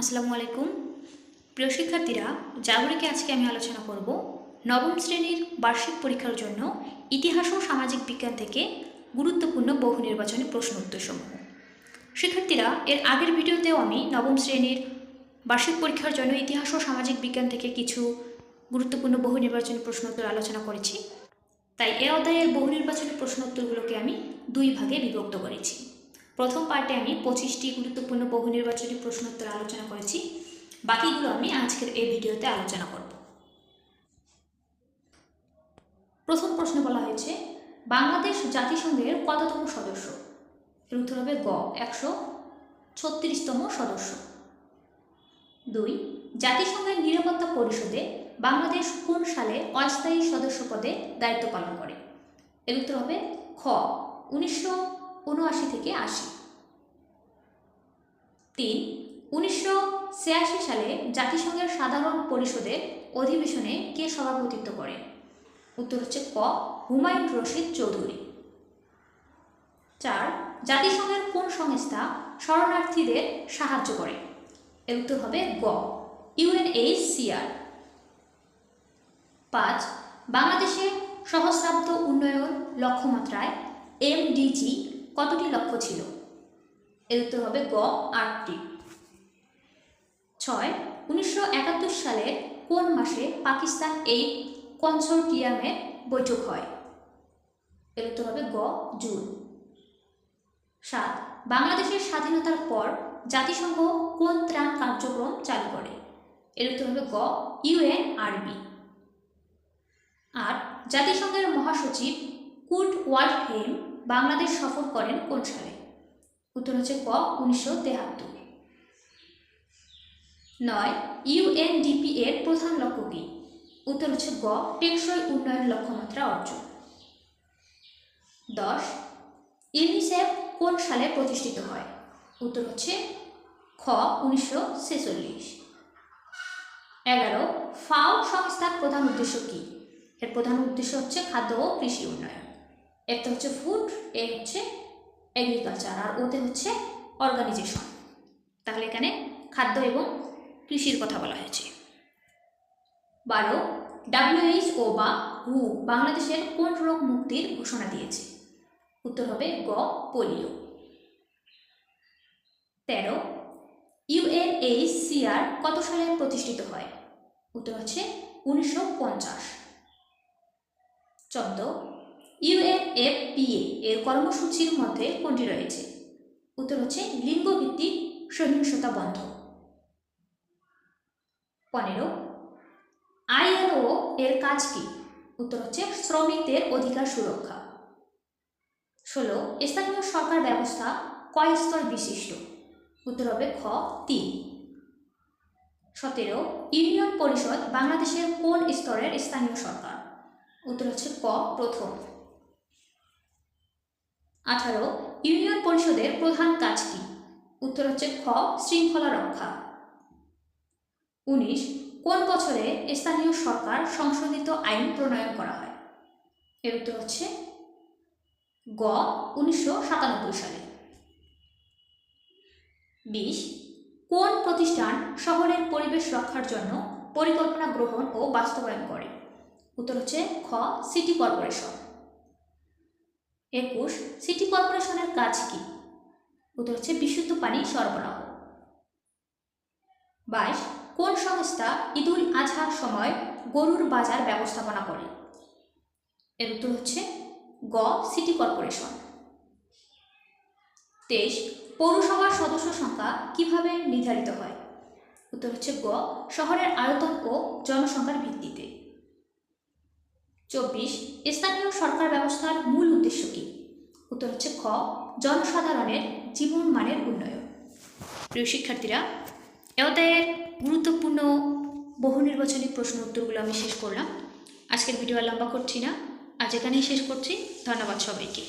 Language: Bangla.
আসসালামু আলাইকুম। প্রিয় শিক্ষার্থীরা জাগরিকে আজকে আমি আলোচনা করব, নবম শ্রেণির বার্ষিক পরীক্ষার জন্য ইতিহাস ও সামাজিক বিজ্ঞান থেকে গুরুত্বপূর্ণ বহু নির্বাচনী প্রশ্ন উত্তরসমূহ। শিক্ষার্থীরা, এর আগের ভিডিওতেও আমি নবম শ্রেণির বার্ষিক পরীক্ষার জন্য ইতিহাস ও সামাজিক বিজ্ঞান থেকে কিছু গুরুত্বপূর্ণ বহু নির্বাচনী প্রশ্ন উত্তর আলোচনা করেছি। তাই এ অধ্যায়ের বহু নির্বাচনী প্রশ্ন উত্তরগুলোকে আমি দুই ভাগে বিভক্ত করেছি। প্রথম পার্টে আমি পঁচিশটি গুরুত্বপূর্ণ বহু নির্বাচনী প্রশ্ন উত্তর আলোচনা করেছি। বাকিগুলো আমি আজকের এই ভিডিওতে আলোচনা করব। প্রথম প্রশ্ন বলা হয়েছে, বাংলাদেশ জাতিসংঘের কততম সদস্য? এর উত্তর হবে গ, একশো ছত্রিশতম সদস্য। দুই, জাতিসংঘের নিরাপত্তা পরিষদে বাংলাদেশ কোন সালে অস্থায়ী সদস্য পদে দায়িত্ব পালন করে? এর উত্তর হবে খ, উনিশশো উনআশি থেকে আশি। তিন, উনিশশো সালে জাতিসংঘের সাধারণ পরিষদের অধিবেশনে কে সভাপতিত্ব করেন উত্তর হচ্ছে ক, হুমায়ুন রশিদ চৌধুরী। চার, জাতিসংঘের কোন সংস্থা শরণার্থীদের সাহায্য করে? এর উত্তর হবে গ ইউএনএইচসিআর পাঁচ বাংলাদেশের সহস্রাব্দ উন্নয়ন লক্ষ্যমাত্রায় এমডিজি কতটি লক্ষ্য ছিল? এর উত্তর হবে গ আটটি ছয়, উনিশশো একাত্তর সালের কোন মাসে পাকিস্তান এই কনসোর্টিয়ামের বৈঠক হয়? এর উত্তর হবে গ জুন। সাত, বাংলাদেশের স্বাধীনতার পর জাতিসংঘ কোন ত্রাণ কার্যক্রম চালু করে? এর উত্তর হবে গ ইউএন আরবি আট, জাতিসংঘের মহাসচিব কুট ওয়ার্ডহেম বাংলাদেশ সফর করেন কোন সালে? উত্তর হচ্ছে ক, উনিশশো তেহাত্তর। নয় ইউএনডিপি এর প্রধান লক্ষ্য কী? উত্তর হচ্ছে গ, টেকসই উন্নয়ন লক্ষ্যমাত্রা অর্জন। দশ, ইউনিসেফ কোন সালে প্রতিষ্ঠিত হয়? উত্তর হচ্ছে খ, উনিশশো ছেচল্লিশ। এগারো, ফাও সংস্থার প্রধান উদ্দেশ্য কী? এর প্রধান উদ্দেশ্য হচ্ছে খাদ্য ও কৃষি উন্নয়ন। একটা হচ্ছে ফুড এ হচ্ছে এগ্রিকালচার আর ওতে হচ্ছে অর্গানাইজেশন তাহলে এখানে খাদ্য এবং কৃষির কথা বলা হয়েছে। বারো ডাব্লিউএইচও বা হু বাংলাদেশের কোন রোগ মুক্তির ঘোষণা দিয়েছে? উত্তর হবে গ, পোলিও। তেরো ইউএনএইচসিআর কত সালে প্রতিষ্ঠিত হয়? উত্তর হচ্ছে উনিশশো পঞ্চাশ। চোদ্দ ইউএনএফপিএ এর কর্মসূচির মধ্যে কোনটি রয়েছে? উত্তর হচ্ছে লিঙ্গভিত্তিক সহিংসতা বন্ধ পনেরো আইএলও এর কাজ কি? উত্তর হচ্ছে শ্রমিকদের অধিকার সুরক্ষা। ষোলো, স্থানীয় সরকার ব্যবস্থা কয় স্তর বিশিষ্ট? উত্তর হবে খ, তিন। সতেরো, ইউনিয়ন পরিষদ বাংলাদেশের কোন স্তরের স্থানীয় সরকার? উত্তর হচ্ছে ক, প্রথম। আঠারো, ইউনিয়ন পরিষদের প্রধান কাজ কি উত্তর হচ্ছে খ, শৃঙ্খলা রক্ষা। উনিশ, কোন বছরে স্থানীয় সরকার সংশোধিত আইন প্রণয়ন করা হয়? এর উত্তর হচ্ছে গ, উনিশশো সাতানব্বই সালে। বিশ, কোন প্রতিষ্ঠান শহরের পরিবেশ রক্ষার জন্য পরিকল্পনা গ্রহণ ও বাস্তবায়ন করে? উত্তর হচ্ছে খ, সিটি কর্পোরেশন। একুশ, সিটি কর্পোরেশনের কাজ কি? উত্তর হচ্ছে বিশুদ্ধ পানি সরবরাহ। বাইশ, কোন সংস্থা ঈদুল আজহার সময় গরুর বাজার ব্যবস্থাপনা করে? এর উত্তর হচ্ছে গ, সিটি কর্পোরেশন। তেইশ, পৌরসভার সদস্য সংখ্যা কীভাবে নির্ধারিত হয়? উত্তর হচ্ছে গ, শহরের আয়তন ও জনসংখ্যার ভিত্তিতে। চব্বিশ, স্থানীয় সরকার ব্যবস্থার মূল উত্তর হচ্ছে খ, জনসাধারণের জীবন মানের উন্নয়ন। প্রিয় শিক্ষার্থীরা এ গুরুত্বপূর্ণ বহু নির্বাচনী প্রশ্ন উত্তরগুলো আমি শেষ করলাম। আজকের ভিডিও লম্বা করছি না। আজ এখানেই শেষ করছি। ধন্যবাদ সবাইকে।